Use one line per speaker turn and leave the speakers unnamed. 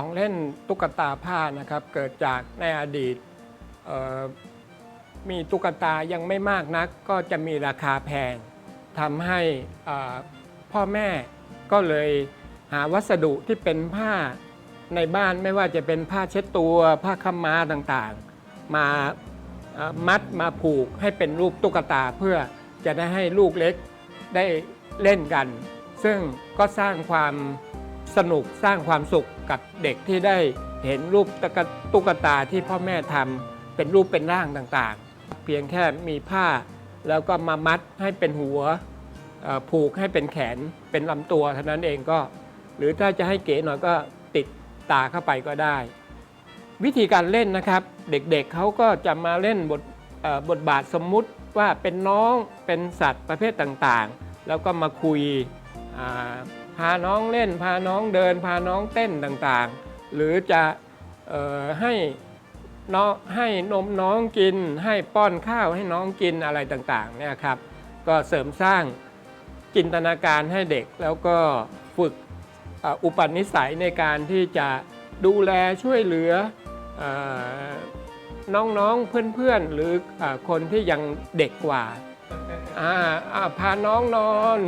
ของเล่นตุ๊กตาผ้านะครับ เกิดจากในอดีตมีตุ๊กตายังไม่มากนัก ก็จะมีราคาแพงทำให้พ่อแม่ก็เลยหาวัสดุที่เป็นผ้าในบ้านไม่ว่าจะเป็นผ้าเช็ดตัว ผ้าขาวม้าต่างๆ มามัดมาผูกให้เป็นรูปตุ๊กตาเพื่อจะได้ให้ลูกเล็กได้เล่นกัน ซึ่งก็สร้างความ สนุกสร้างความสุขกับเด็กที่ได้เห็นรูปตุ๊กตาที่พ่อแม่ทำเป็นรูปเป็นร่างต่างๆ เพียงแค่มีผ้า แล้วก็มามัดให้เป็นหัวผูกให้เป็นแขนเป็นลำตัวเท่านั้นเองก็ หรือถ้าจะให้เก๋หน่อยก็ติดตาเข้าไปก็ได้ วิธีการเล่นนะครับ เด็กๆเเขาก็จะมาเล่นบทบทบาทสมมุติว่าเป็นน้องเป็นสัตว์ประเภทต่างๆ แล้วก็มาคุย พาน้องเล่น พาน้องเดิน พาน้องเต้นต่างๆ หรือจะออให้น้องให้นมน้องกิน ให้ป้อนข้าวให้น้องกินอะไรต่างๆเนี่ยครับก็เสริมสร้างจินตนาการให้เด็กแล้วก็ฝึกอ,อุปนิสัยในการที่จะดูแลช่วยเหลือน้องๆเพื่อนๆ หรืออคนที่ยังเด็กกว่าอ่าอ่าพาน้องนอน